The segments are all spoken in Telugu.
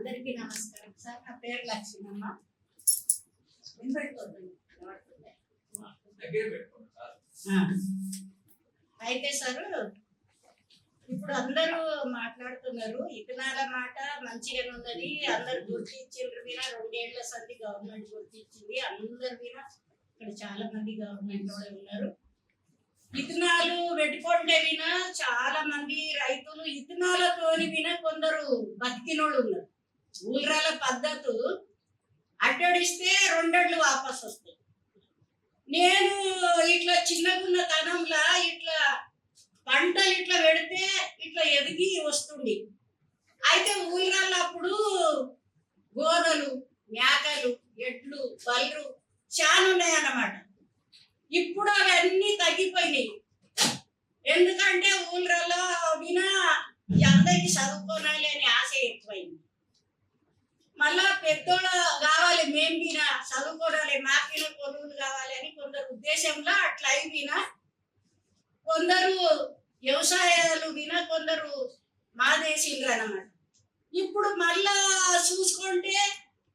అందరికీ నమస్కారం. సార్ నా పేరు లక్ష్మమ్మ. అయితే సార్ ఇప్పుడు అందరూ మాట్లాడుతున్నారు. ఇతనాల మాట మంచిగానే ఉన్నది. అందరు గుర్తించిండ్రు వినా రెండేళ్ళ సంది గవర్నమెంట్ గుర్తించింది అందరు వినా ఇక్కడ చాలా మంది గవర్నమెంట్ వాళ్ళు ఉన్నారు. ఇతనాలు పెట్టుకుంటే వినా చాలా మంది రైతులు ఇతనాలతోని వినా కొందరు బతికినోళ్ళు ఉన్నారు. ఊరాల పద్ధతు అడ్డడిస్తే రెండడ్లు వాపస్ వస్తాయి. నేను ఇట్లా చిన్నగున్న తనంలా ఇట్లా పంటలు ఇట్లా పెడితే ఇట్లా ఎదిగి వస్తుంది అయితే ఊళ్ళల్లో అప్పుడు గోదలు మేకలు ఎడ్లు బల్లు చాలా ఉన్నాయన్నమాట. ఇప్పుడు అవన్నీ తగ్గిపోయినాయి. ఎందుకంటే ఊళ్ళలో వినా ఈ చదువుకోనాలి అని ఆశ ఎక్కువైంది. మళ్ళా పెద్దోళ్ళ కావాలి మేం వినా చదువుకోవాలి మాపిన కొనుగోలు కావాలి అని కొందరు ఉద్దేశంలో అట్లా అయిపోయినా కొందరు వ్యవసాయాలు వినా కొందరు మాదేశీలు అన్నమాట. ఇప్పుడు మళ్ళా చూసుకుంటే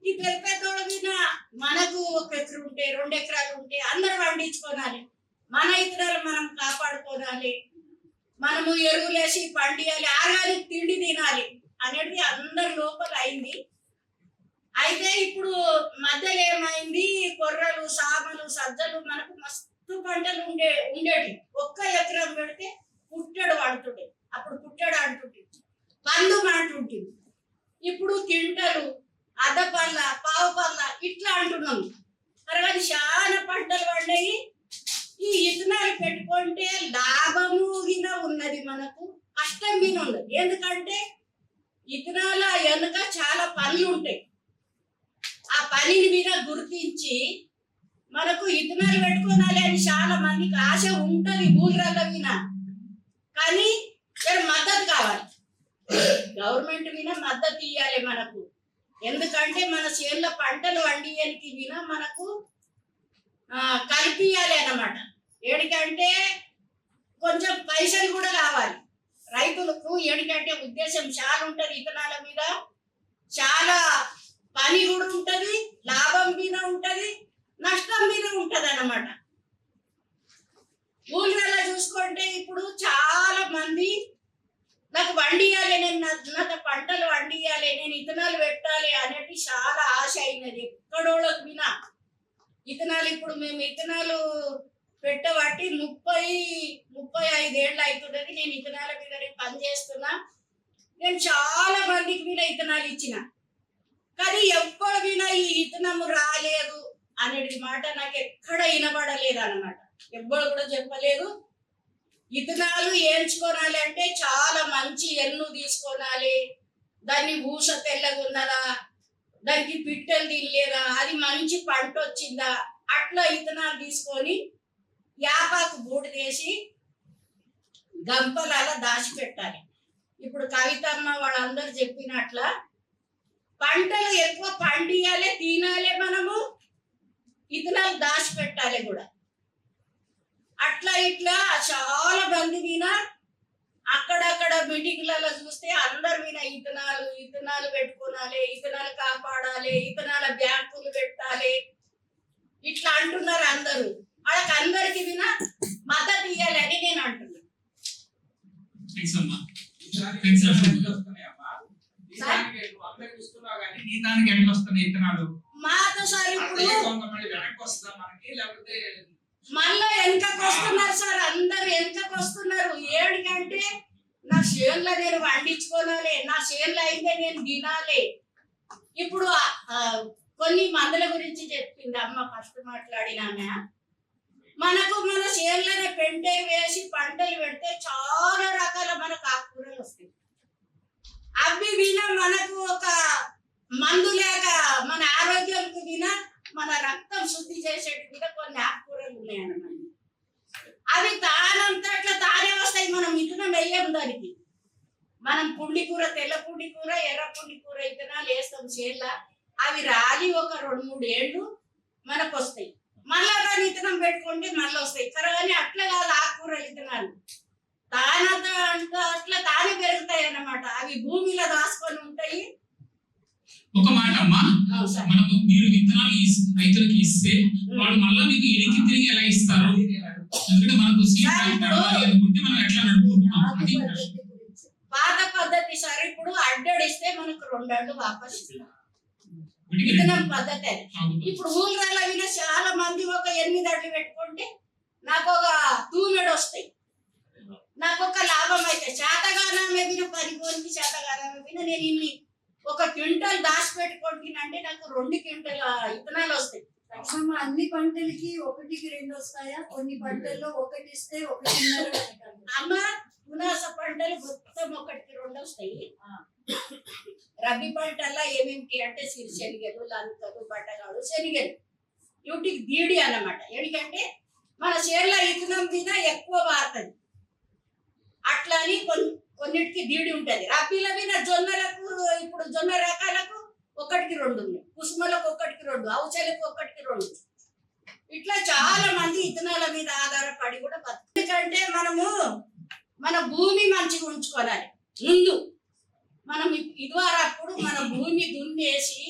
ఈ పెద్ద పెద్దోళ్ళ మీద మనకు ఒక ఎకరు ఉంటే రెండు ఎకరాలు ఉంటే అందరు పండించుకోనాలి. మన ఇతరాలు మనం కాపాడుకోనాలి. మనము ఎరువులేసి పండియాలి ఆర్గానిక్ తిండి తినాలి అనేది అందరి లోపల అయింది. అయితే ఇప్పుడు మధ్యలో ఏమైంది? కొర్రలు సామలు సజ్జలు మనకు మస్తు పంటలు ఉండే ఉండేటి. ఒక్క ఎకరం పెడితే పుట్టడు అంటుండే. అప్పుడు పుట్టడు అంటుండే. పండు అంటుంటుంది ఇప్పుడు తింటలు అద పళ్ళ పావు పళ్ళ ఇట్లా అంటున్నాం. తర్వాత చాలా పంటలు పండాయి. ఈ ఇతనాలు పెట్టుకుంటే లాభము గిన ఉన్నది మనకు కష్టం మీద ఉన్నది. ఎందుకంటే ఇతనాల వెనుక చాలా పనులు ఉంటాయి. పనిని మీద గుర్తించి మనకు ఇత్తనాలు పెట్టుకోవాలి అని చాలా మందికి ఆశ ఉంటుంది భూమిరాల విన కానీ ఇక్కడ మద్దతు కావాలి. గవర్నమెంట్ విన మద్దతు ఇవ్వాలి మనకు. ఎందుకంటే మన చేనులో పంటలు వండియనికి విన మనకు ఆ, కల్పియాలి అన్నమాట. ఏడికంటే కొంచెం పైసలు కూడా కావాలి రైతులకు ఏడికంటే ఉద్దేశం చాలా ఉంటుంది ఇతనాల మీద. హాని కూడా ఉంటది లాభం మీద ఉంటది నష్టం మీద ఉంటది అన్నమాట. ఊళ్ళలో చూసుకుంటే ఇప్పుడు చాలా మంది నాకు వండియాలి నేను నా- నాకు పంటలు వండియాలి నేను ఇతనాలు పెట్టాలి అనేది చాలా ఆశ అయినది. ఎక్కడోళ్ళకు వినా. ఇతనాలు ఇప్పుడు మేము ఇతనాలు పెట్టబట్టి ముప్పై ముప్పై ఐదేళ్ళు అవుతున్నది నేను ఇతనాల మీద నేను పని చేస్తున్నా. నేను చాలా మందికి మీద ఇతనాలు ఇచ్చిన. కానీ ఎప్పుడు వినా ఈ ఇతనము రాలేదు అనేది మాట నాకు ఎక్కడ వినబడలేదు అన్నమాట. ఎవ్వరు కూడా చెప్పలేదు. ఇతనాలు ఏంచుకోనాలి అంటే చాలా మంచి ఎన్ను తీసుకోనాలి. దాన్ని ఊస తెల్లగున్నదా దానికి పిట్టలు తినలేదా? అది మంచి పంట వచ్చిందా? అట్లా ఇతనాలు తీసుకొని యాపాకు బూడి తీసి గంపలలో దాచిపెట్టాలి. ఇప్పుడు కవితమ్మ వాళ్ళందరూ చెప్పినట్ల పంటలు ఎక్కువ పండియాలి తినాలి మనము. ఇతనాలు దాచిపెట్టాలి కూడా. అట్లా ఇట్లా చాలా మంది విన అక్కడక్కడ మీటింగ్లలో చూస్తే అందరు విన ఇతనాలు ఇతనాలు పెట్టుకోనాలి ఇతనాలు కాపాడాలి ఇతనాల బ్యాంకులు పెట్టాలి. ఇట్లా అంటున్నారు అందరూ. వాళ్ళకి అందరికి విన మద్దతు ఇవ్వాలి అని నేను అంటున్నా. అందరికి ఇస్తున్నావు కానీ నీ దానికి ఎట్లా వస్తున్నాయి ఇత్తనాలు? మాతో సార్ ఇప్పుడు కొంతమంది వెనక్కి వస్తుందా మనకి? లేకపోతే మళ్ళా వెనకకు వస్తున్నారు సార్ అందరు వెనకకు వస్తున్నారు. ఏడికంటే నా చేనులో నేను వండించుకోనాలి నా చేనులో అయితే నేను తినాలి. ఇప్పుడు కొన్ని మందుల గురించి చెప్పింది అమ్మ ఫస్ట్ మాట్లాడిన ఆమె. మనకు మన చేనులోనే పెంటే వేసి పంటలు పెడితే చాలా రకాల మనకు ఆకుకూరలు వస్తాయి. అవి విన మనకు ఒక మందు లేక మన ఆరోగ్యంకు విన మన రక్తం శుద్ధి చేసేటట్టుగా కొన్ని ఆకుకూరలు ఉన్నాయన్నమాట. అవి తానంతట్లా తానే వస్తాయి. మనం మిథునం వెయ్యం దానికి. మనం పుండి కూర తెల్ల పుండి కూర ఎర్ర పుండి కూర ఇతనాలు వేస్తాం చేళ్ళ అవి రాలి ఒక రెండు మూడు ఏళ్ళు మనకు వస్తాయి. మళ్ళా దాన్ని ఇతనం పెట్టుకుంటే మళ్ళీ వస్తాయి. కానీ అట్లా కాదు ఆకుకూరలు ఇతనాలు. తానంత అట్లా తానే పెరుగుతాయి అన్నమాట అవి భూమిలో దాచుకొని ఉంటాయి. ఒక మాట అమ్మా. మనము మీరు విత్తనాలు రైతులకు ఇస్తే వాళ్ళు మళ్ళా మీకు ఎనికి తిరిగి ఎలా ఇస్తారు? ఎందుకంటే మనకు అనుకుంటే మనం ఎట్లా నడుపుకుంటున్నాం. పాత పద్ధతి సార్ ఇప్పుడు అడ్డడు ఇస్తే మనకు రెండేళ్ళు వాపస్ విత్తనం రెండు. పద్ధతి. అది. ఇప్పుడు ఊళ్ళలో చాలా మంది ఒక ఎనిమిది అడ్లు పెట్టుకుంటే నాకు ఒక తూమెడు వస్తాయి నాకు ఒక లాభం అయితే శాతగానమే విన పరిపోయింది శాతగానమే విన నేను ఇన్ని. ఒక క్వింటల్ దాచి పెట్టుకుంటున్నానంటే నాకు రెండు క్వింటల్ విత్తనాలు వస్తాయి. అన్ని పంటలకి ఒకటికి రెండు వస్తాయా? కొన్ని పంటల్లో ఒకటి ఇస్తే వెనకాల. అమ్మ పునాస పంటలు మొత్తం ఒకటికి రెండు వస్తాయి. రబీ పంటల్లో ఏమేమిటి అంటే సిరి శనగలు లంకలు బట్టగాడు శనగలు. వీటికి దీడి అన్నమాట. ఎందుకంటే మన చేర్ల ఇతనం మీద ఎక్కువ వాడుతుంది అట్లా అని కొన్ని కొన్నిటికి దీడి ఉంటుంది. రబీల మీద జొన్నలకు ఇప్పుడు జొన్న రకాలకు ఒకటికి రెండు ఉన్నాయి. కుసుమలకు ఒకటికి రెండు ఔషలకు ఒకటికి రెండు. ఇట్లా చాలా మంది ఇతనాల మీద ఆధారపడి కూడా బతుకు ఎందుకంటే మనము మన భూమి మంచిగా ఉంచుకోవాలి. ముందు మనం ఇ- ఇదివరప్పుడు మన భూమి దున్నేసి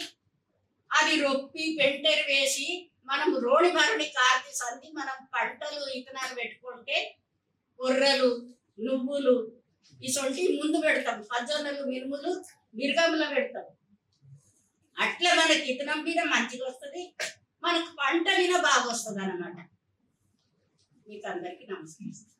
అది రొప్పి పెంటర్ వేసి మనం రోణి మరుడి కార్తీ సంది మనం పంటలు ఇతనాలు పెట్టుకుంటే కొర్రలు నువ్వులు ఇసొంటి ముందు పెడతాం. పజ్జొన్నలు మినుములు మిరగములో పెడతాం. అట్లా మనకి ఇతనం మీద మంచిగా వస్తుంది మనకు పంట మీద బాగా వస్తుంది అన్నమాట మీకు అందరికీ నమస్కారం